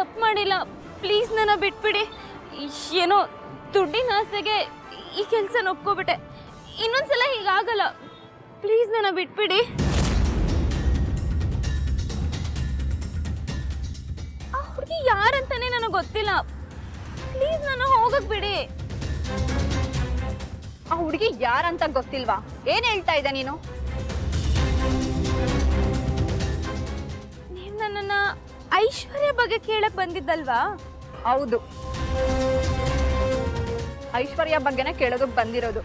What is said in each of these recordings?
ತಪ್ಪು ಮಾಡಿಲ್ಲ. ಪ್ಲೀಸ್ ನನ್ನ ಬಿಟ್ಬಿಡಿ. ಏನೋ ದುಡ್ಡಿನ ಆಸೆಗೆ ಈ ಕೆಲಸ ಒಪ್ಕೋಬಿಟ್ಟೆ ಇನ್ನೊಂದ್ಸಲ ಹೀಗಾಗಲ್ಲ. ಪ್ಲೀಸ್ ನನ್ನ ಬಿಟ್ಬಿಡಿ. ಆ ಹುಡುಗಿ ಯಾರಂತಾನೆ ನನಗೆ ಗೊತ್ತಿಲ್ಲ. ಪ್ಲೀಸ್ ನನ್ನ ಹೋಗಕ್ ಬಿಡಿ. ಆ ಹುಡುಗಿ ಯಾರಂತ ಗೊತ್ತಿಲ್ವಾ? ಏನ್ ಹೇಳ್ತಾ ಇದ್ದ ನೀನು? ನೀವು ನನ್ನನ್ನ ಐಶ್ವರ್ಯ ಬಗ್ಗೆ ಕೇಳಕ್ ಬಂದಿದ್ದಲ್ವಾ? ಹೌದು. ಐಶ್ವರ್ಯ ಬಗ್ಗೆನೇ ಕೇಳೋದಕ್ ಬಂದಿರೋದು.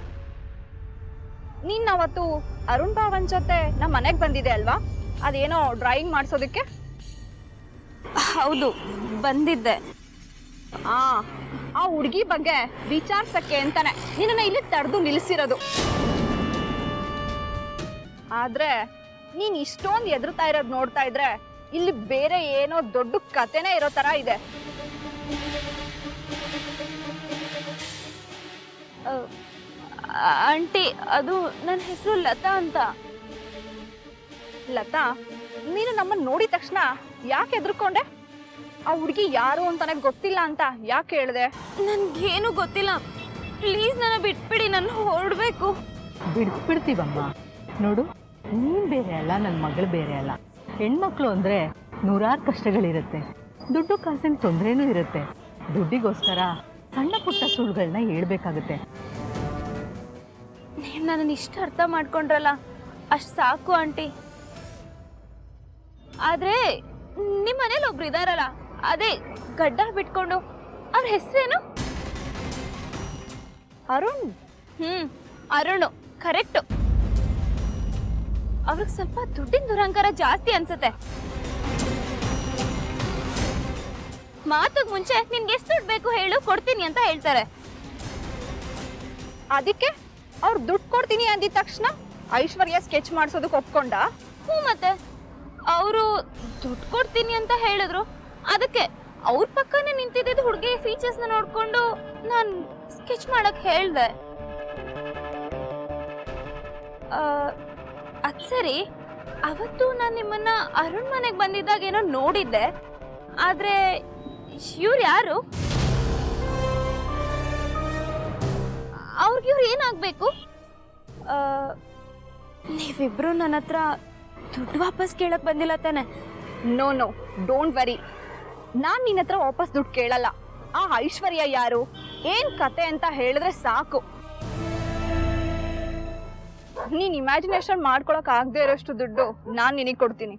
ನೀನ್ ಅವತ್ತು ಅರುಣ್ ಭಾವನ್ ಜೊತೆ ನಮ್ಮ ಮನೆಗ್ ಬಂದಿದೆ ಅಲ್ವಾ? ಅದೇನೋ ಡ್ರಾಯಿಂಗ್ ಮಾಡಿಸೋದಕ್ಕೆ? ಹೌದು ಬಂದಿದ್ದೆ. ಆ ಆ ಹುಡುಗಿ ಬಗ್ಗೆ ವಿಚಾರ್ಸಕ್ಕೆ ಅಂತಾನೆ. ನಿನ್ನ ಇಲ್ಲಿ ತಡೆದು ನಿಲ್ಲಿಸಿರೋದು ಆದ್ರೆ ನೀನ್ ಇಷ್ಟೊಂದು ಎದುರ್ತಾ ಇರೋದ್ ನೋಡ್ತಾ ಇದ್ರೆ ಇಲ್ಲಿ ಬೇರೆ ಏನೋ ದೊಡ್ಡ ಕತೆನೇ ಇರೋ ತರ ಇದೆ. ಆಂಟಿ ಅದು ನನ್ನ ಹೆಸರು ಲತಾ ಅಂತ. ಲತಾ ನೀನು ನಮ್ಮನ್ನ ನೋಡಿದ ತಕ್ಷಣ ಯಾಕೆ ಎದ್ರುಕೊಂಡೆ ಆ ಹುಡುಗಿ ಯಾರು ಅಂತಾನೆ ಗೊತ್ತಿಲ್ಲ ಅಂತ ಯಾಕೆ ಹೇಳಿದೆ? ನನ್ಗೇನು ಗೊತ್ತಿಲ್ಲ. ಪ್ಲೀಸ್ ನನ್ನ ಬಿಟ್ಬಿಡಿ ನಾನು ಹೊರಡ್ಬೇಕು. ಬಿಡ್ಬಿಡ್ತೀವಮ್ಮ. ನೋಡು ನೀನ್ ಬೇರೆ ಅಲ್ಲ ನನ್ನ ಮಗಳು ಬೇರೆ ಅಲ್ಲ. ಹೆಣ್ಮಕ್ಳು ಅಂದ್ರೆ ನೂರಾರು ಕಷ್ಟಗಳಿರುತ್ತೆ. ದುಡ್ಡು ಕಾಸಿನ ತೊಂದರೆನೂ ಇರುತ್ತೆ. ದುಡ್ಡಿಗೋಸ್ಕರ ಸಣ್ಣ ಪುಟ್ಟ ಸುಳ್ಳುಗಳನ್ನ ಹೇಳ್ಬೇಕಾಗುತ್ತೆ. ನೀವು ನನ್ನನ್ನು ಇಷ್ಟು ಅರ್ಥ ಮಾಡ್ಕೊಂಡ್ರಲ್ಲ ಅಷ್ಟು ಸಾಕು ಆಂಟಿ. ಆದ್ರೆ ನಿಮ್ಮ ಮನೇಲಿ ಒಬ್ರು ಇದಾರಲ್ಲ ಅದೇ ಗಡ್ಡ ಬಿಟ್ಕೊಂಡು ಅವ್ರ ಹೆಸರೇನು? ಅರುಣ್. ಹ್ಮ್ ಅರುಣ್ ಕರೆಕ್ಟು. ಅವ್ರಿಗೆ ಸ್ವಲ್ಪ ದುಡ್ಡಿನ ದುರಂಕಾರ ಜಾಸ್ತಿ ಅನ್ಸುತ್ತೆ. ಮಾತಕ್ ಮುಂಚೆ ನಿನ್ಗೆ ಎಷ್ಟು ದುಡ್ಡು ಬೇಕು ಹೇಳು ಕೊಡ್ತೀನಿ ಅಂತ ಹೇಳ್ತಾರೆ. ಅದಕ್ಕೆ ಅವ್ರು ದುಡ್ಡು ಕೊಡ್ತೀನಿ ಅಂದಿದ ತಕ್ಷಣ ಐಶ್ವರ್ಯ ಸ್ಕೆಚ್ ಮಾಡಿಸೋದಕ್ಕೆ ಒಪ್ಕೊಂಡ? ಹ್ಞೂ ಮತ್ತೆ. ಅವರು ದುಡ್ಡು ಕೊಡ್ತೀನಿ ಅಂತ ಹೇಳಿದ್ರು. ಅದಕ್ಕೆ ಅವ್ರ ಪಕ್ಕನೇ ನಿಂತಿದ್ದ ಹುಡುಗಿ ಫೀಚರ್ಸ್ನ ನೋಡ್ಕೊಂಡು ನಾನು ಸ್ಕೆಚ್ ಮಾಡಕ್ ಹೇಳ್ದೆ. ಅದು ಸರಿ. ಅವತ್ತು ನಾನು ನಿಮ್ಮನ್ನ ಅರುಣ್ ಮನೆಗೆ ಬಂದಿದ್ದಾಗ ಏನೋ ನೋಡಿದ್ದೆ. ಆದ್ರೆ ಇವ್ರು ಯಾರು? ಅವ್ರಿಗೆ ಇವ್ರು ಏನಾಗಬೇಕು? ನೀವಿಬ್ರು ನನ್ನ ಹತ್ರ ದುಡ್ಡು ವಾಪಸ್ ಕೇಳಕ್ ಬಂದಿಲ್ಲ ತಾನೆ. ನೋ ನೋ ಡೋಂಟ್ ವರಿ ನಾನ್ ನಿನ್ನ ಹತ್ರ ವಾಪಸ್ ದುಡ್ಡು ಕೇಳಲ್ಲ. ಆ ಐಶ್ವರ್ಯ ಯಾರು? ಏನ್ ಕತೆ ಅಂತ ಹೇಳಿದ್ರೆ ಸಾಕು. ನೀನ್ ಇಮ್ಯಾಜಿನೇಷನ್ ಮಾಡ್ಕೊಳಕ್ ಆಗದೆ ಇರೋಷ್ಟು ದುಡ್ಡು ನಾನ್ ನಿನಗೆ ಕೊಡ್ತೀನಿ.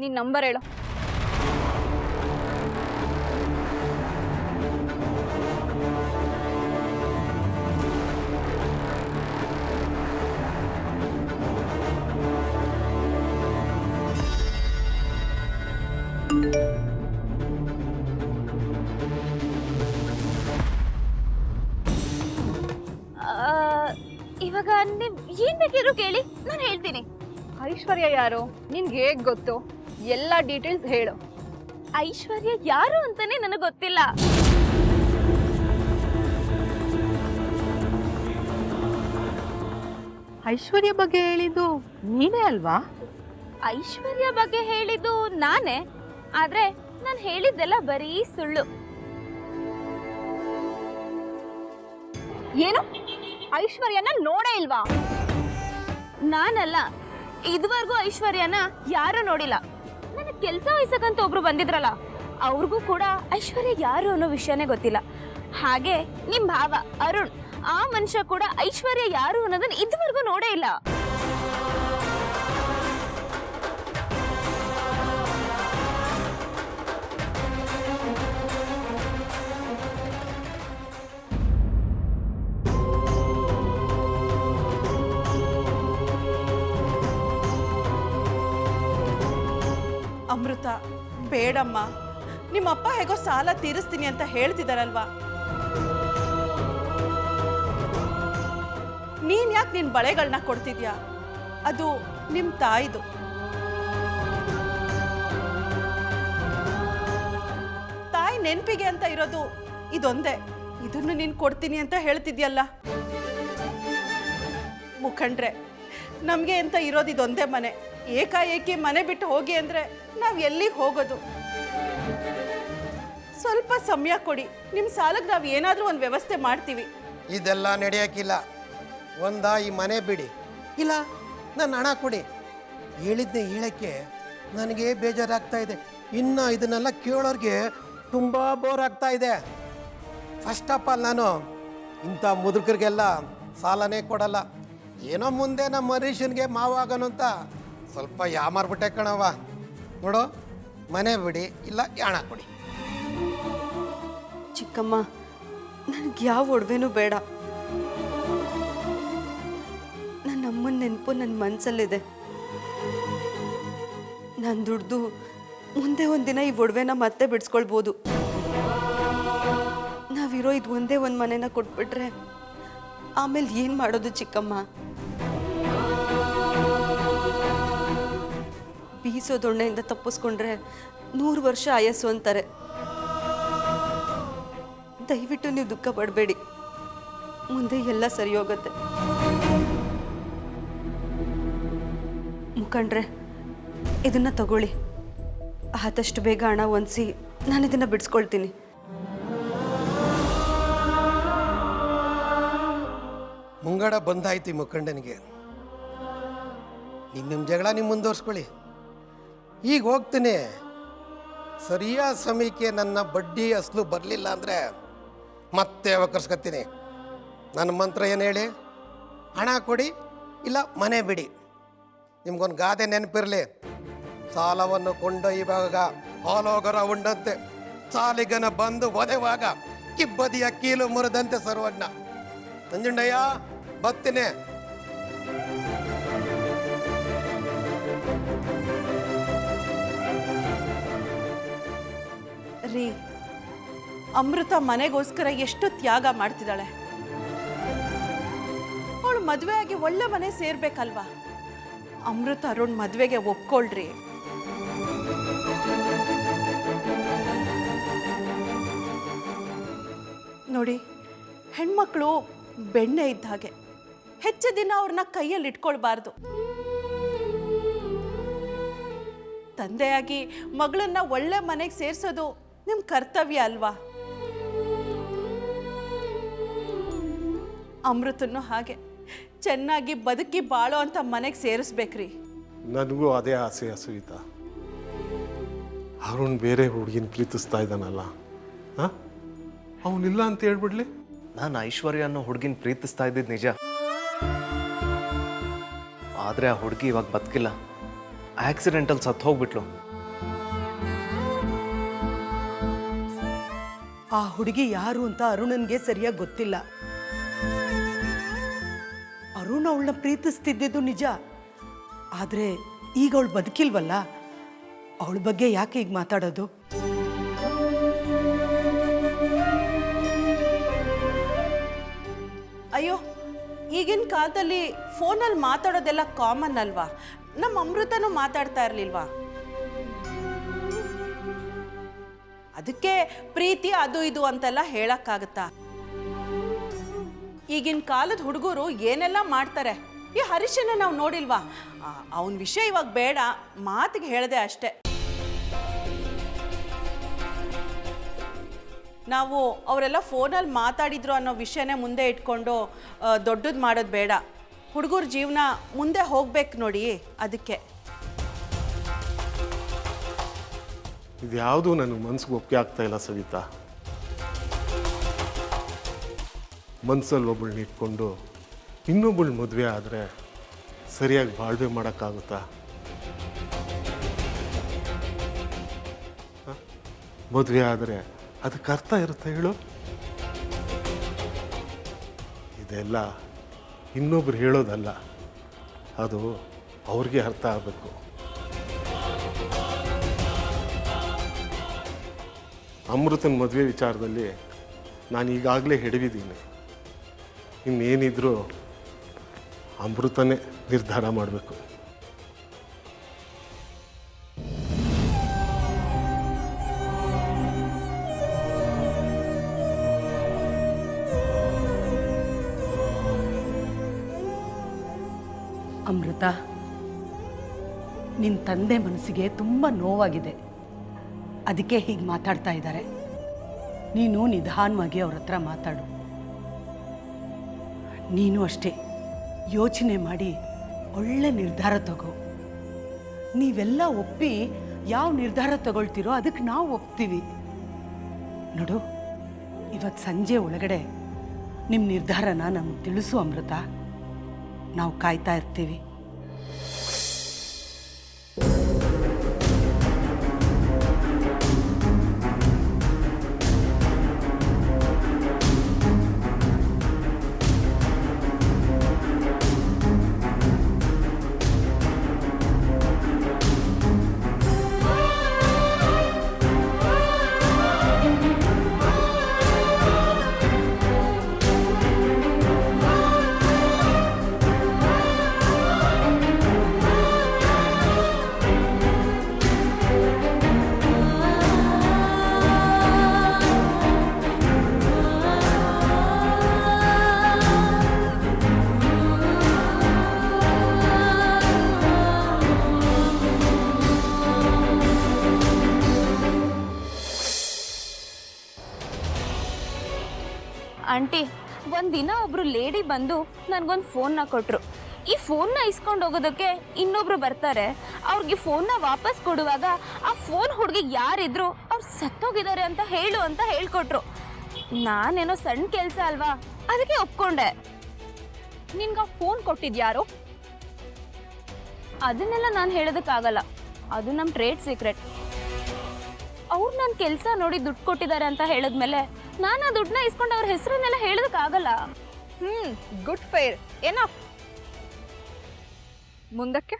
ನಿನ್ ನಂಬರ್ ಹೇಳು. ಏನ್ ಬೇಕಿದ್ರು ಕೇಳಿ ನಾನು ಹೇಳ್ತೀನಿ. ಐಶ್ವರ್ಯ ಯಾರು? ನಿನ್ಗೆ ಹೇಗ್ ಗೊತ್ತು? ಎಲ್ಲ ಡೀಟೇಲ್ಸ್ ಹೇಳು. ಐಶ್ವರ್ಯ ಯಾರು ಅಂತಾನೆ ನನಗೆ ಗೊತ್ತಿಲ್ಲ. ಐಶ್ವರ್ಯ ಬಗ್ಗೆ ಹೇಳಿದ್ದು ನೀನೇ ಅಲ್ವಾ? ಐಶ್ವರ್ಯ ಬಗ್ಗೆ ಹೇಳಿದ್ದು ನಾನೇ ಆದ್ರೆ ನಾನು ಹೇಳಿದ್ದೆಲ್ಲ ಬರೀ ಸುಳ್ಳು. ಏನು? ಐಶ್ವರ್ಯನ ನೋಡೇ ಇಲ್ವಾ? ನಾನಲ್ಲ, ಇದುವರೆಗೂ ಐಶ್ವರ್ಯನ ಯಾರು ನೋಡಿಲ್ಲ. ನನಗೆ ಕೆಲಸ ವಹಿಸಕ್ಕಂತ ಒಬ್ರು ಬಂದಿದ್ರಲ್ಲ, ಅವ್ರಿಗೂ ಕೂಡ ಐಶ್ವರ್ಯ ಯಾರು ಅನ್ನೋ ವಿಷಯನೇ ಗೊತ್ತಿಲ್ಲ. ಹಾಗೆ ನಿಮ್ ಭಾವ ಅರುಣ್, ಆ ಮನುಷ್ಯ ಕೂಡ ಐಶ್ವರ್ಯ ಯಾರು ಅನ್ನೋದನ್ನ ಇದುವರೆಗೂ ನೋಡೇ ಇಲ್ಲ. ಅಮೃತ, ಬೇಡಮ್ಮ. ನಿಮ್ಮಪ್ಪ ಹೇಗೋ ಸಾಲ ತೀರಿಸ್ತೀನಿ ಅಂತ ಹೇಳ್ತಿದ್ದಾರಲ್ವಾ ನೀನ್ ಯಾಕೆ ನಿನ್ ಬಳೆಗಳನ್ನ ಕೊಡ್ತಿದ್ಯಾ? ಅದು ನಿಮ್ ತಾಯಿದು. ತಾಯಿ ನೆನಪಿಗೆ ಅಂತ ಇರೋದು ಇದೊಂದೇ. ಇದನ್ನು ನೀನ್ ಕೊಡ್ತೀನಿ ಅಂತ ಹೇಳ್ತಿದ್ಯಲ್ಲ? ಮುಖಂಡ್ರೆ, ನಮಗೆ ಅಂತ ಇರೋದು ಇದೊಂದೇ ಮನೆ. ಏಕಾಏಕಿ ಮನೆ ಬಿಟ್ಟು ಹೋಗಿ ಅಂದರೆ ನಾವು ಎಲ್ಲಿಗೆ ಹೋಗೋದು? ಸ್ವಲ್ಪ ಸಮಯ ಕೊಡಿ. ನಿಮ್ಮ ಸಾಲಕ್ಕೆ ನಾವು ಏನಾದರೂ ಒಂದು ವ್ಯವಸ್ಥೆ ಮಾಡ್ತೀವಿ. ಇದೆಲ್ಲ ನಡೆಯೋಕ್ಕಿಲ್ಲ ಒಂದ ಈ ಮನೆ ಬಿಡಿ. ಇಲ್ಲ ನನ್ನ ಹಣ ಕೊಡಿ. ಹೇಳಿದ್ದೆ ಹೇಳಕ್ಕೆ ನನಗೆ ಬೇಜಾರಾಗ್ತಾ ಇದೆ. ಇನ್ನು ಇದನ್ನೆಲ್ಲ ಕೇಳೋರಿಗೆ ತುಂಬ ಬೋರ್ ಆಗ್ತಾ ಇದೆ. ಫಸ್ಟ್ ಆಫ್ ಆಲ್ ನಾನು ಇಂಥ ಮುದುಕರಿಗೆಲ್ಲ ಸಾಲನೇ ಕೊಡಲ್ಲ. ಏನೋ ಮುಂದೆ ನಮ್ಮ ಮನುಷ್ಯನಿಗೆ ಮಾವಾಗನು ಅಂತ ಸ್ವಲ್ಪ ಯಾಮಾರ್ಬಿಟ್ಟೆ ಕಣವ್ವ. ನೋಡು, ಮನೆ ಬಿಡಿ, ಇಲ್ಲ ಯಾಣ ಕೊಡಿ. ಚಿಕ್ಕಮ್ಮ, ನನಗೆ ಯಾವ ಒಡವೆನೂ ಬೇಡ. ನನ್ನ ಅಮ್ಮನ ನೆನಪು ನನ್ನ ಮನಸ್ಸಲ್ಲಿದೆ ನಾನು ದುಡ್ದು ಮುಂದೆ ಒಂದಿನ ಈ ಒಡವೆನ ಮತ್ತೆ ಬಿಡಿಸ್ಕೊಳ್ಬೋದು. ನಾವಿರೋ ಇದು ಒಂದೇ ಒಂದು ಮನೇನ ಕೊಟ್ಬಿಟ್ರೆ ಆಮೇಲೆ ಏನು ಮಾಡೋದು ಚಿಕ್ಕಮ್ಮ? ಬೀಸೋ ದೊಣ್ಣೆಯಿಂದ ತಪ್ಪಿಸ್ಕೊಂಡ್ರೆ ನೂರು ವರ್ಷ ಆಯಸ್ಸು ಅಂತಾರೆ. ದಯವಿಟ್ಟು ನೀವು ದುಃಖ ಪಡಬೇಡಿ. ಮುಂದೆ ಎಲ್ಲ ಸರಿ ಹೋಗುತ್ತೆ ಮುಖಂಡ್ರೆ, ಇದನ್ನ ತಗೊಳ್ಳಿ. ಆದಷ್ಟು ಬೇಗ ಹಣ ಹೊಂದಿಸಿ ನಾನು ಇದನ್ನ ಬಿಡಿಸ್ಕೊಳ್ತೀನಿ. ಮುಂಗಡ ಬಂದಾಯ್ತು ಈ ಮುಖಂಡನಿಗೆ. ನಿಮ್ಮ ಜಗಳ ನೀವು ಮುಂದುವರ್ಸ್ಕೊಳ್ಳಿ. ಈಗ ಹೋಗ್ತೀನಿ. ಸರಿಯಾದ ಸಮಯಕ್ಕೆ ನನ್ನ ಬಡ್ಡಿ ಅಸಲು ಬರಲಿಲ್ಲ ಅಂದರೆ ಮತ್ತೆ ಕರ್ಸ್ಕೊತೀನಿ ನನ್ನ ಮಂತ್ರ ಏನು ಹೇಳಿ? ಹಣ ಕೊಡಿ, ಇಲ್ಲ ಮನೆ ಬಿಡಿ. ನಿಮ್ಗೊಂದು ಗಾದೆ ನೆನಪಿರಲಿ. ಸಾಲವನ್ನು ಕೊಂಡೊಯ್ಯುವಾಗ ಹಾಲೋಗರ ಉಂಡಂತೆ. ಸಾಲಿಗನ ಬಂದು ಒದೆವಾಗ ಕಿಬ್ಬದಿಯ ಕೀಲು ಮುರಿದಂತೆ ಸರ್ವಜ್ಞ. ನಂಜುಂಡಯ್ಯ ಬತ್ತಿನೇ ಅಮೃತ ಮನೆಗೋಸ್ಕರ ಎಷ್ಟು ತ್ಯಾಗ ಮಾಡ್ತಿದ್ದಾಳೆ. ಅವಳು ಮದುವೆ ಆಗಿ ಒಳ್ಳೆ ಮನೆ ಸೇರ್ಬೇಕಲ್ವಾ? ಅಮೃತ ಅರುಣ್ ಮದುವೆಗೆ ಒಪ್ಕೊಳ್ರಿ. ನೋಡಿ, ಹೆಣ್ಮಕ್ಳು ಬೆಣ್ಣೆ ಇದ್ದ ಹಾಗೆ. ಹೆಚ್ಚು ದಿನ ಅವ್ರನ್ನ ಕೈಯಲ್ಲಿ ಇಟ್ಕೊಳ್ಬಾರ್ದು. ತಂದೆಯಾಗಿ ಮಗಳನ್ನ ಒಳ್ಳೆ ಮನೆಗೆ ಸೇರ್ಸೋದು ನಿಮ್ಮ ಕರ್ತವ್ಯ ಅಲ್ವಾ? ಅಮೃತನ್ನು ಹಾಗೆ ಚೆನ್ನಾಗಿ ಬದುಕಿ ಬಾಳೋ ಅಂತ ಮನೆಗೆ ಸೇರಿಸ್ಬೇಕ್ರಿ. ನನಗೂ ಅದೇ ಆಸೆ ಅಸುಯಿತ ಅರುಣ್ ಬೇರೆ ಹುಡುಗಿನ ಪ್ರೀತಿಸ್ತಾ ಇದ್ದಾನಲ್ಲ. ಹಾಂ? ಅವನಿಲ್ಲ ಅಂತ ಹೇಳ್ಬಿಡ್ಲಿ. ನಾನು ಐಶ್ವರ್ಯ ಅನ್ನೋ ಹುಡುಗಿನ ಪ್ರೀತಿಸ್ತಾ ಇದ್ದಿದ್ದು ನಿಜ. ಆದರೆ ಆ ಹುಡುಗಿ ಇವಾಗ ಬದುಕಿಲ್ಲ. ಆಕ್ಸಿಡೆಂಟಲ್ಲಿ ಸತ್ತು ಹೋಗ್ಬಿಟ್ಲು. ಆ ಹುಡುಗಿ ಯಾರು ಅಂತ ಅರುಣನ್ಗೆ ಸರಿಯಾಗಿ ಗೊತ್ತಿಲ್ಲ. ಅವಳನ್ನ ಪ್ರೀತಿಸ್ತಿದ್ದಿದ್ದು ನಿಜ. ಆದರೆ ಈಗ ಅವಳು ಬದುಕಿಲ್ವಲ್ಲ? ಅವಳ ಬಗ್ಗೆ ಯಾಕೆ ಈಗ ಮಾತಾಡೋದು? ಅಯ್ಯೋ, ಈಗಿನ ಕಾಲದಲ್ಲಿ ಫೋನಲ್ಲಿ ಮಾತಾಡೋದೆಲ್ಲ ಕಾಮನ್ ಅಲ್ವಾ? ನಮ್ಮ ಅಮೃತನೂ ಮಾತಾಡ್ತಾ ಇರ್ಲಿಲ್ವಾ? ಅದಕ್ಕೆ ಪ್ರೀತಿ ಅದು ಇದು ಅಂತೆಲ್ಲ ಹೇಳಕ್ಕಾಗತ್ತಾ? ಈಗಿನ ಕಾಲದ ಹುಡುಗರು ಏನೆಲ್ಲ ಮಾಡ್ತಾರೆ? ಈ ಹರೀಶನ ನಾವು ನೋಡಿಲ್ವಾ? ಅವನ ವಿಷಯ ಇವಾಗ ಬೇಡ, ಮಾತಿಗೆ ಹೇಳಿದೆ ಅಷ್ಟೇ. ನಾವು ಅವರೆಲ್ಲ ಫೋನಲ್ಲಿ ಮಾತಾಡಿದ್ರು ಅನ್ನೋ ವಿಷಯನೇ ಮುಂದೆ ಇಟ್ಕೊಂಡು ದೊಡ್ಡದು ಮಾಡೋದು ಬೇಡ. ಹುಡುಗರ ಜೀವನ ಮುಂದೆ ಹೋಗ್ಬೇಕು ನೋಡಿ ಅದಕ್ಕೆ. ಇದ್ಯಾವುದು ನನಗೆ ಮನ್ಸಿಗೆ ಒಪ್ಪಿಗೆ ಆಗ್ತಾ ಇಲ್ಲ ಸವಿತಾ. ಮನ್ಸಲ್ಲಿ ಒಬ್ಬಳನ್ನ ಇಟ್ಕೊಂಡು ಇನ್ನೊಬ್ಬಳು ಮದುವೆ ಆದರೆ ಸರಿಯಾಗಿ ಬಾಳ್ವೆ ಮಾಡೋಕ್ಕಾಗುತ್ತಾ? ಮದುವೆ ಆದರೆ ಅದಕ್ಕೆ ಅರ್ಥ ಇರುತ್ತೆ ಹೇಳು? ಇದೆಲ್ಲ ಇನ್ನೊಬ್ರು ಹೇಳೋದಲ್ಲ. ಅದು ಅವ್ರಿಗೆ ಅರ್ಥ ಆಗಬೇಕು. ಅಮೃತನ ಮದುವೆ ವಿಚಾರದಲ್ಲಿ ನಾನು ಈಗಾಗಲೇ ಹಿಡಿದಿದ್ದೀನಿ ಇನ್ನೇನಿದ್ರೂ ಅಮೃತನೇ ನಿರ್ಧಾರ ಮಾಡಬೇಕು. ಅಮೃತ ನಿನ್ನ ತಂದೆ ಮನಸ್ಸಿಗೆ ತುಂಬ ನೋವಾಗಿದೆ. ಅದಕ್ಕೆ ಹೀಗೆ ಮಾತಾಡ್ತಾ ಇದ್ದಾರೆ. ನೀನು ನಿಧಾನವಾಗಿ ಅವ್ರ ಹತ್ರ ಮಾತಾಡು. ನೀನು ಅಷ್ಟೇ. ಯೋಚನೆ ಮಾಡಿ, ಒಳ್ಳೆ ನಿರ್ಧಾರ ತಗೋ. ನೀವೆಲ್ಲ ಒಪ್ಪಿ ಯಾವ ನಿರ್ಧಾರ ತಗೊಳ್ತೀರೋ ಅದಕ್ಕೆ ನಾವು ಒಪ್ತೀವಿ. ನೋಡು ಇವತ್ತು ಸಂಜೆ ಒಳಗಡೆ ನಿಮ್ಮ ನಿರ್ಧಾರನ ನಮಗೆ ತಿಳಿಸು, ಅಮೃತ. ನಾವು ಕಾಯ್ತಾ ಇರ್ತೀವಿ. ಆಂಟಿ, ಒಂದಿನ ಒಬ್ರು ಲೇಡಿ ಬಂದು ನನಗೊಂದು ಫೋನ್ನ ಕೊಟ್ಟರು ಈ ಫೋನ್ನ ಇಸ್ಕೊಂಡು ಹೋಗೋದಕ್ಕೆ ಇನ್ನೊಬ್ರು ಬರ್ತಾರೆ. ಅವ್ರಿಗೆ ಫೋನ್ನ ವಾಪಸ್ ಕೊಡುವಾಗ ಆ ಫೋನ್ ಹುಡುಗಿ ಯಾರಿದ್ರು ಅವ್ರು ಸತ್ತೋಗಿದ್ದಾರೆ ಅಂತ ಹೇಳು ಅಂತ ಹೇಳ್ಕೊಟ್ರು. ನಾನೇನೋ ಸಣ್ಣ ಕೆಲಸ ಅಲ್ವಾ? ಅದಕ್ಕೆ ಒಪ್ಕೊಂಡೆ. ನಿನ್ಗ ಫೋನ್ ಕೊಟ್ಟಿದ್ಯಾರು? ಅದನ್ನೆಲ್ಲ ನಾನು ಹೇಳೋದಕ್ಕಾಗಲ್ಲ. ಅದು ನಮ್ಮ ಟ್ರೇಡ್ ಸೀಕ್ರೆಟ್. ಅವ್ರು ನನ್ನ ಕೆಲಸ ನೋಡಿ ದುಡ್ಡು ಕೊಟ್ಟಿದ್ದಾರೆ ಅಂತ ಹೇಳಿದ್ಮೇಲೆ ನಾನು ಆ ದುಡ್ಡನ್ನ ಇಸ್ಕೊಂಡು ಅವ್ರ ಹೆಸರನ್ನೆಲ್ಲ ಹೇಳೋದಕ್ಕಾಗಲ್ಲ. ಹ್ಮ್ ಗುಡ್ ಫೈರ್ ಏನೋ ಮುಂದಕ್ಕೆ?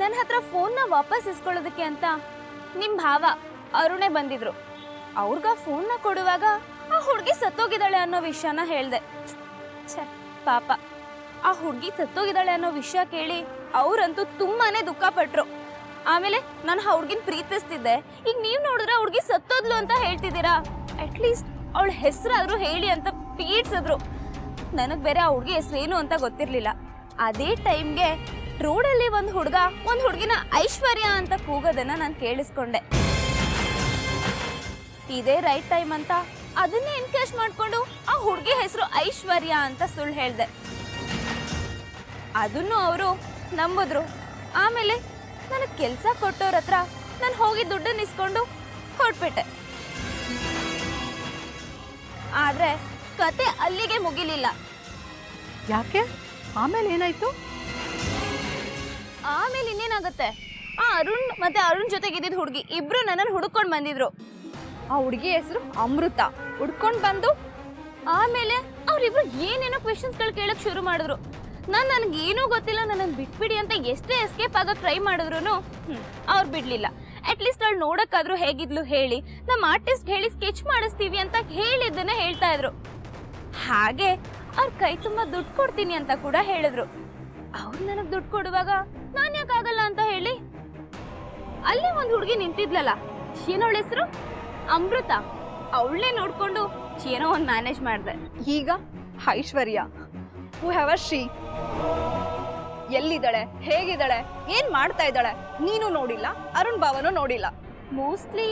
ನನ್ನ ಹತ್ರ ಫೋನ್ನ ವಾಪಸ್ ಇಸ್ಕೊಳ್ಳೋದಕ್ಕೆ ಅಂತ ನಿಮ್ಮ ಭಾವ ಅರುಣೆ ಬಂದಿದ್ರು. ಅವ್ರಿಗ ಫೋನ್ನ ಕೊಡುವಾಗ ಆ ಹುಡುಗಿ ಸತ್ತೋಗಿದ್ದಾಳೆ ಅನ್ನೋ ವಿಷಯನ ಹೇಳ್ದೆ. ಛೆ ಪಾಪ. ಆ ಹುಡುಗಿ ಸತ್ತೋಗಿದ್ದಾಳೆ ಅನ್ನೋ ವಿಷಯ ಕೇಳಿ ಅವರಂತೂ ತುಂಬಾನೇ ದುಃಖ ಪಟ್ರು ಆಮೇಲೆ ನಾನು ಆ ಹುಡುಗಿನ ಪ್ರೀತಿಸ್ತಿದ್ದೆ. ಈಗ ನೀವು ನೋಡಿದ್ರೆ ಹುಡುಗಿ ಸತ್ತೋದ್ಲು ಅಂತ ಹೇಳ್ತಿದ್ದೀರಾ? ಅಟ್ಲೀಸ್ಟ್ ಅವಳ ಹೆಸರಾದರೂ ಹೇಳಿ ಅಂತ ಪೀಡ್ಸಿದ್ರು. ನನಗೆ ಬೇರೆ ಆ ಹುಡುಗಿ ಹೆಸರೇನು ಅಂತ ಗೊತ್ತಿರಲಿಲ್ಲ. ಅದೇ ಟೈಮ್ಗೆ ರೋಡಲ್ಲಿ ಒಂದು ಹುಡುಗ, ಒಂದು ಹುಡುಗಿನ ಐಶ್ವರ್ಯ ಅಂತ ಕೂಗೋದನ್ನ ನಾನು ಕೇಳಿಸ್ಕೊಂಡೆ. ಇದೇ ರೈಟ್ ಟೈಮ್ ಅಂತ ಅದನ್ನೇ ಎನ್ಕರೇಜ್ ಮಾಡಿಕೊಂಡು ಆ ಹುಡುಗಿ ಹೆಸರು ಐಶ್ವರ್ಯ ಅಂತ ಸುಳ್ಳು ಹೇಳ್ದೆ. ಅದನ್ನು ಅವರು ನಂಬಿದ್ರು. ಆಮೇಲೆ ನನಗೆ ಕೆಲಸ ಕೊಟ್ಟವ್ರ ಹತ್ರ ನಾನು ಹೋಗಿ ದುಡ್ಡನ್ನ ಇಸ್ಕೊಂಡು ಕೊಟ್ಬಿಟ್ಟೆ ಆದ್ರೆ ಕತೆ ಅಲ್ಲಿಗೆ ಮುಗಿಲಿಲ್ಲ. ಯಾಕೆ? ಆಮೇಲೆ ಏನಾಯ್ತು? ಆಮೇಲೆ ಇನ್ನೇನಾಗುತ್ತೆ? ಆ ಅರುಣ್ ಮತ್ತೆ ಅರುಣ್ ಜೊತೆಗಿದ್ದಿದ್ದ ಹುಡುಗಿ ಇಬ್ರು ನನ್ನನ್ನು ಹುಡುಕೊಂಡು ಬಂದಿದ್ರು. ಆ ಹುಡುಗಿ ಹೆಸರು ಅಮೃತ. ಹುಡ್ಕೊಂಡ್ ಬಂದು ಆಮೇಲೆ ಅವ್ರಿಬ್ರು ಏನೇನೋ ಕ್ವೆಶನ್ಸ್ಗಳು ಕೇಳಕ್ ಶುರು ಮಾಡಿದ್ರು. ನಾನು ನನಗೆ ಏನೂ ಗೊತ್ತಿಲ್ಲ ನನ್ನನ್ನು ಬಿಟ್ಬಿಡಿ ಅಂತ ಎಷ್ಟೇ ಎಸ್ಕೇಪ್ ಆಗೋ ಟ್ರೈ ಮಾಡಿದ್ರು ಅವ್ರು ಬಿಡಲಿಲ್ಲ. ಅಟ್ಲೀಸ್ಟ್ ಅವಳು ನೋಡೋಕ್ಕಾದ್ರೂ ಹೇಗಿದ್ಲು ಹೇಳಿ ನಮ್ಮ ಆರ್ಟಿಸ್ಟ್ ಹೇಳಿ ಸ್ಕೆಚ್ ಮಾಡಿಸ್ತೀವಿ ಅಂತ ಹೇಳಿದ್ದನ್ನು ಹೇಳ್ತಾ ಇದ್ರು. ಹಾಗೆ ಅವ್ರ ಕೈ ತುಂಬ ದುಡ್ಡು ಕೊಡ್ತೀನಿ ಅಂತ ಕೂಡ ಹೇಳಿದ್ರು. ಅವ್ರು ನನಗೆ ದುಡ್ಡು ಕೊಡುವಾಗ ನಾನು ಯಾಕಾಗಲ್ಲ ಅಂತ ಹೇಳಿ? ಅಲ್ಲಿ ಒಂದು ಹುಡುಗಿ ನಿಂತಿದ್ಲಲ್ಲ ಏನವಳ ಹೆಸರು? ಅಮೃತ. ಅವಳೇ ನೋಡ್ಕೊಂಡು ಏನೋ ಒಂದು ಮ್ಯಾನೇಜ್ ಮಾಡಿದೆ. ಈಗ ಐಶ್ವರ್ಯ. ಹೂ ಹ್ಯಾವ್ ಶಿ ಎಲ್ಲಿದ್ದಾಳೆ? ಹೇಗಿದ್ದಾಳೆ? ಏನ್ ಮಾಡ್ತಾ ಇದ್ದಾಳೆ? ನೀನು ನೋಡಿಲ್ಲ, ಅರುಣ್ ಭಾವನು ನೋಡಿಲ್ಲ. ಮೋಸ್ಟ್ಲಿ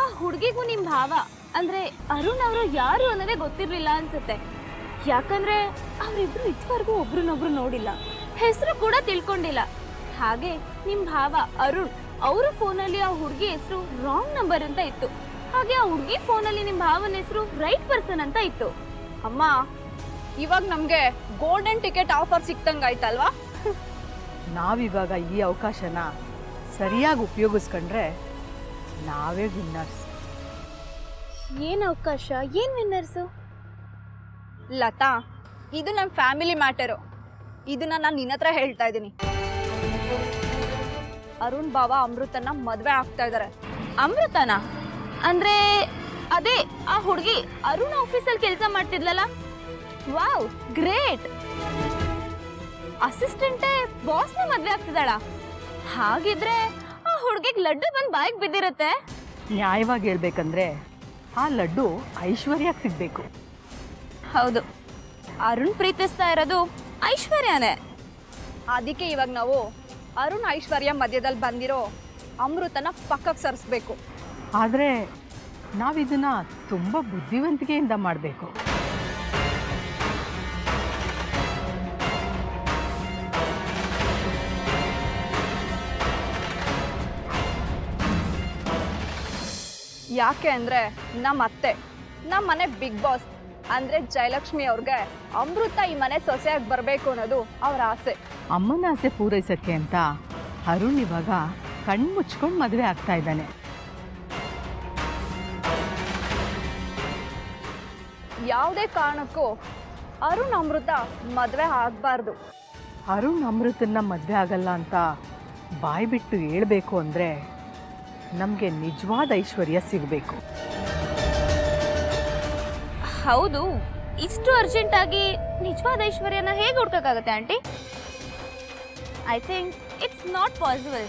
ಆ ಹುಡುಗಿಗೂ ನಿಮ್ಮ ಭಾವ, ಅಂದ್ರೆ ಅರುಣ್ ಅವರು ಯಾರು ಅನ್ನೋದೇ ಗೊತ್ತಿರ್ಲಿಲ್ಲ ಅನ್ಸುತ್ತೆ. ಯಾಕಂದ್ರೆ ಅವರಿಬ್ರು ಇದುವರೆಗೂ ಒಬ್ರನ್ನೊಬ್ರು ನೋಡಿಲ್ಲ. ಹೆಸರು ಕೂಡ ತಿಳ್ಕೊಂಡಿಲ್ಲ. ಹಾಗೆ ನಿಮ್ ಭಾವ ಅರುಣ್, ಅವರ ಫೋನಲ್ಲಿ ಆ ಹುಡುಗಿ ಹೆಸರು ರಾಂಗ್ ನಂಬರ್ ಅಂತ ಇತ್ತು. ಹಾಗೆ ಆ ಹುಡುಗಿ ಫೋನಲ್ಲಿ ನಿಮ್ಮ ಭಾವನ ಹೆಸರು ರೈಟ್ ಪರ್ಸನ್ ಅಂತ ಇತ್ತು. ಅಮ್ಮ ಇವಾಗ ನಮಗೆ ಗೋಲ್ಡನ್ ಟಿಕೆಟ್ ಆಫರ್ ಸಿಕ್ತಂಗಾಯ್ತಲ್ವಾ ನಾವಿವಾಗ ಈ ಅವಕಾಶನ ಸರಿಯಾಗಿ ಉಪಯೋಗಿಸ್ಕೊಂಡ್ರೆ ನಾವೇ ವಿನ್ನರ್ಸ್ ಏನ್ ಅವಕಾಶ? ಏನ್ ವಿನ್ನರ್ಸು ಲತಾ ಇದು ನಮ್ಮ ಫ್ಯಾಮಿಲಿ ಮ್ಯಾಟರು ಇದನ್ನ ನಾನು ನಿನ್ನ ಹತ್ರ ಹೇಳ್ತಾ ಇದ್ದೀನಿ. ಅರುಣ್ ಬಾವಾ ಅಮೃತನ ಮದುವೆ ಆಗ್ತಾ ಇದಾರೆ. ಅಮೃತನ? ಅಂದ್ರೆ ಅದೇ ಆ ಹುಡುಗಿ ಅರುಣ್ ಆಫೀಸಲ್ಲಿ ಕೆಲಸ ಮಾಡ್ತಿದ್ಲಲ್ಲ? Wow great. ಅಸಿಸ್ಟೆಂಟೇ ಬಾಸ್ನ ಮದ್ವೆ ಆಗ್ತಿದ್ದಾಳ. ಹಾಗಿದ್ರೆ ಆ ಹುಡುಗಿಗೆ ಲಡ್ಡು ಬಂದು ಬಾಯಿಗೆ ಬಿದ್ದಿರತ್ತೆ? ನ್ಯಾಯವಾಗಿ ಹೇಳ್ಬೇಕಂದ್ರೆ ಆ ಲಡ್ಡು ಐಶ್ವರ್ಯಕ್ಕೆ ಸಿಗಬೇಕು. ಹೌದು. ಅರುಣ್ ಪ್ರೀತಿಸ್ತಾ ಇರೋದು ಐಶ್ವರ್ಯನೇ. ಅದಕ್ಕೆ ಇವಾಗ ನಾವು ಅರುಣ್ ಐಶ್ವರ್ಯ ಮಧ್ಯದಲ್ಲಿ ಬಂದಿರೋ ಅಮೃತನ ಪಕ್ಕಕ್ಕೆ ಸರಿಸ್ಬೇಕು. ಆದರೆ ನಾವಿದನ್ನ ತುಂಬ ಬುದ್ಧಿವಂತಿಕೆಯಿಂದ ಮಾಡಬೇಕು. ಯಾಕೆ ಅಂದರೆ ನಮ್ಮ ಅತ್ತೆ ನಮ್ಮ ಮನೆ ಬಿಗ್ ಬಾಸ್ ಅಂದ್ರೆ ಜಯಲಕ್ಷ್ಮಿ ಅವ್ರಿಗೆ ಅಮೃತ ಈ ಮನೆ ಸೊಸೆಯಾಗಿ ಬರಬೇಕು ಅನ್ನೋದು ಅವರ ಆಸೆ. ಅಮ್ಮನ ಆಸೆ ಪೂರೈಸಕ್ಕೆ ಅಂತ ಅರುಣ್ ಇವಾಗ ಕಣ್ಣು ಮುಚ್ಕೊಂಡು ಮದುವೆ ಆಗ್ತಾ ಇದ್ದಾನೆ. ಯಾವುದೇ ಕಾರಣಕ್ಕೂ ಅರುಣ್ ಅಮೃತ ಮದುವೆ ಆಗಬಾರ್ದು. ಅರುಣ್ ಅಮೃತನ್ನ ಮದುವೆ ಆಗಲ್ಲ ಅಂತ ಬಾಯಿ ಬಿಟ್ಟು ಹೇಳ್ಬೇಕು ಅಂದರೆ ನಮಗೆ ನಿಜವಾದ ಐಶ್ವರ್ಯ ಸಿಗಬೇಕು. ಹೌದು ಇಷ್ಟು ಅರ್ಜೆಂಟ್ ಆಗಿ ನಿಜವಾದ ಐಶ್ವರ್ಯನ ಹೇಗೆ ಹುಡ್ಕೋಕ್ಕಾಗತ್ತೆ aunty? I think it's not possible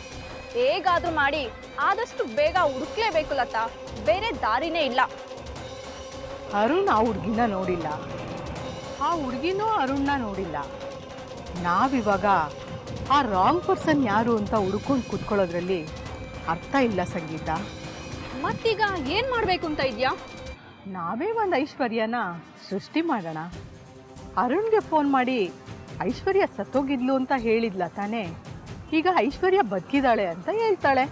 ಹೇಗಾದ್ರೂ ಮಾಡಿ ಆದಷ್ಟು ಬೇಗ ಹುಡುಕ್ಲೇಬೇಕು ಲತಾ. ಬೇರೆ ದಾರಿನೇ ಇಲ್ಲ. ಅರುಣ್ ಆ ಹುಡುಗಿನ ನೋಡಿಲ್ಲ. ಆ ಹುಡುಗಿನೂ ಅರುಣ್ನ ನೋಡಿಲ್ಲ. ನಾವಿವಾಗ ಆ ರಾಂಗ್ ಪರ್ಸನ್ ಯಾರು ಅಂತ ಹುಡ್ಕೊಂಡು ಕೂತ್ಕೊಳ್ಳೋದ್ರಲ್ಲಿ ಅರ್ಥ ಇಲ್ಲ ಸಂಗೀತ. ಮತ್ತೀಗ ಏನು ಮಾಡಬೇಕು ಅಂತ ಇದ್ಯಾ? ನಾವೇ ಒಂದು ಐಶ್ವರ್ಯನ ಸೃಷ್ಟಿ ಮಾಡೋಣ. ಅರುಣ್ಗೆ ಫೋನ್ ಮಾಡಿ ಐಶ್ವರ್ಯ ಸತ್ತೋಗಿದ್ಲು ಅಂತ ಹೇಳಿದ್ಲ ತಾನೇ? ಈಗ ಐಶ್ವರ್ಯ ಬದುಕಿದಾಳೆ ಅಂತ ಹೇಳ್ತಾಳೆ.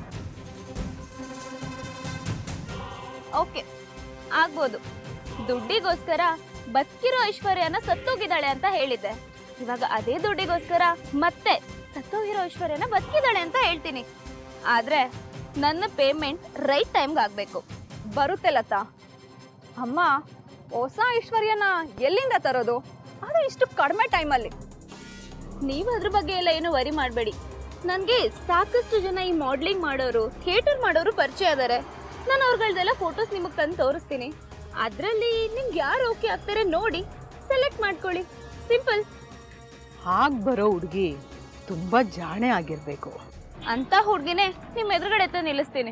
ಓಕೆ ಆಗ್ಬೋದು. ದುಡ್ಡಿಗೋಸ್ಕರ ಬದುಕಿರೋ ಐಶ್ವರ್ಯನ ಸತ್ತೋಗಿದ್ದಾಳೆ ಅಂತ ಹೇಳಿದ್ದೆ. ಇವಾಗ ಅದೇ ದುಡ್ಡಿಗೋಸ್ಕರ ಮತ್ತೆ ಸತ್ತೋಗಿರೋ ಐಶ್ವರ್ಯನ ಬದುಕಿದ್ದಾಳೆ ಅಂತ ಹೇಳ್ತೀನಿ. ಆದ್ರೆ ನನ್ನ ಪೇಮೆಂಟ್ ರೈಟ್ ಟೈಮ್ಗೆ ಆಗಬೇಕು. ಬರುತ್ತೆ ಲತಾ. ಅಮ್ಮ, ಹೊಸ ಐಶ್ವರ್ಯನ ಎಲ್ಲಿಂದ ತರೋದು? ಅದು ಇಷ್ಟು ಕಡಿಮೆ ಟೈಮಲ್ಲಿ ನೀವು ಅದ್ರ ಬಗ್ಗೆ ಎಲ್ಲ ಏನು ವರಿ ಮಾಡಬೇಡಿ. ನನಗೆ ಸಾಕಷ್ಟು ಜನ ಈ ಮಾಡ್ಲಿಂಗ್ ಮಾಡೋರು ಥಿಯೇಟರ್ ಮಾಡೋರು ಪರಿಚಯ ಇದ್ದಾರೆ ನಾನು ಅವ್ರಗಳ್ದೆಲ್ಲ ಫೋಟೋಸ್ ನಿಮಗೆ ತಂದು ತೋರಿಸ್ತೀನಿ. ಅದರಲ್ಲಿ ನಿಮ್ಗೆ ಯಾರು ಓಕೆ ಆಗ್ತಾರೆ ನೋಡಿ ಸೆಲೆಕ್ಟ್ ಮಾಡ್ಕೊಳ್ಳಿ. ಸಿಂಪಲ್ ಹಾಗೆ ಬರೋ ಹುಡುಗಿ ತುಂಬ ಜಾಣೆ ಆಗಿರಬೇಕು. ಅಂತ ಹುಡುಗಿನೇ ನಿಮ್ಮ ಎದುರುಗಡೆ ಎತ್ತ ನಿಲ್ಲಿಸ್ತೀನಿ.